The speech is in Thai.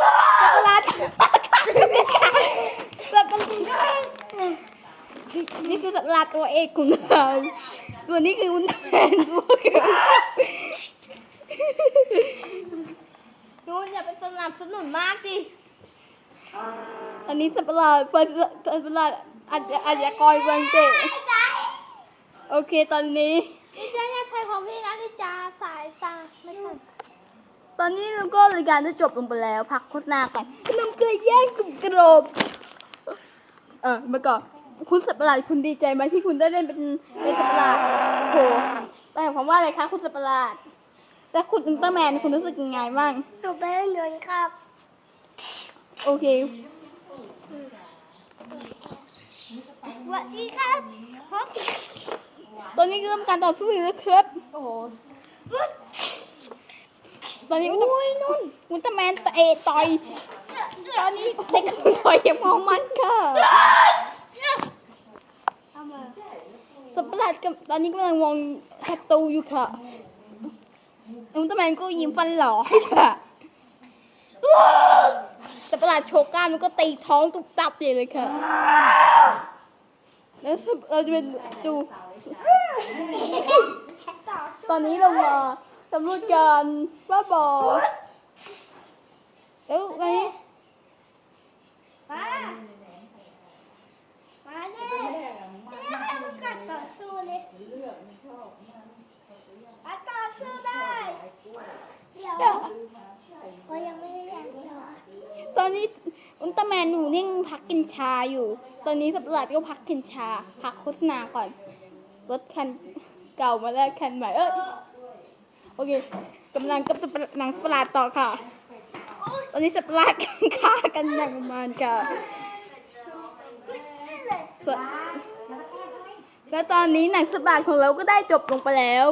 สัตว์ประหลาดสัตว์ประหลาดนี่คือสัตว์ประหลาดตัวเอกของเราตัวนี้คืออุลตร้าแมนตัวเอกนู้นอย่าไปสนับสนุนมากสิอันนี้สัตว์ประหลาดสัตว์ประหลาดอาจจะอาจจะกอยเวงเกะโอเคตอนนี้ นี่จะอยากใช้ของพี่นะนี่จ้าสายตาไม่ทัน ตอนนี้เราก็รายการจะจบลงไปแล้ว พักโฆษณาก่อนขนมเกลือแย่งกรุบกรอบเออเมื่อก่อนคุณสัตว์ประหลาดคุณดีใจไหมที่คุณได้เล่นเป็นเป็นสัตว์ประหลาดโหแต่ความว่าอะไรคะคุณสัตว์ประหลาด แต่คุณอุลตร้าแมนคุณรู้สึกยังไงบ้างหนูเป็นเงินครับ โอเคสวัสดีครับครับตอนนี้ก็เริ่มการต่อสู้อยู่แล้วครับโอ้โห ตอนนี้ก็ต้องอุลตร้าแมนเตะต่อย ตอนนี้เด็กต่อยอย่างเมามันค่ะเอามาสัตว์ประหลาดกับตอนนี้กำลังมองศัตรูอยู่ค่ะอุลตร้าแมนก็ยิ้มฟันหล่อให้ค่ะสัตว์ประหลาดโชว์กล้ามแล้วก็ตีท้องตุบตับเลยเลยค่ะแล้วเราจะเป็นดู ตอนนี้เรามา สำรวจการว่าบอแล้วไงมามาดินี่ให้มันกัดต่อสู้เลยกัดต่อสู้ได้เดี๋ยวก็ยังไม่ได้อยากเลยตอนนี้อุลตร้าแมนหนูนิ่งพักกินชาอยู่ ตอนนี้สัตว์ปะหลาดก็พักกินชา พักโฆษณาก่อน รถคันเก่ามาแล้วคันใหม่เอ้ย โอเคกำลังกับสัปหนังสัตว์ปหลาดต่อค่ะ ตอนนี้สัตว์ปหลาดกันฆ่ากันอย่างมันค่ะ แล้วตอนนี้หนังสัตว์ปหลาดของเราก็ได้จบลงไปแล้ว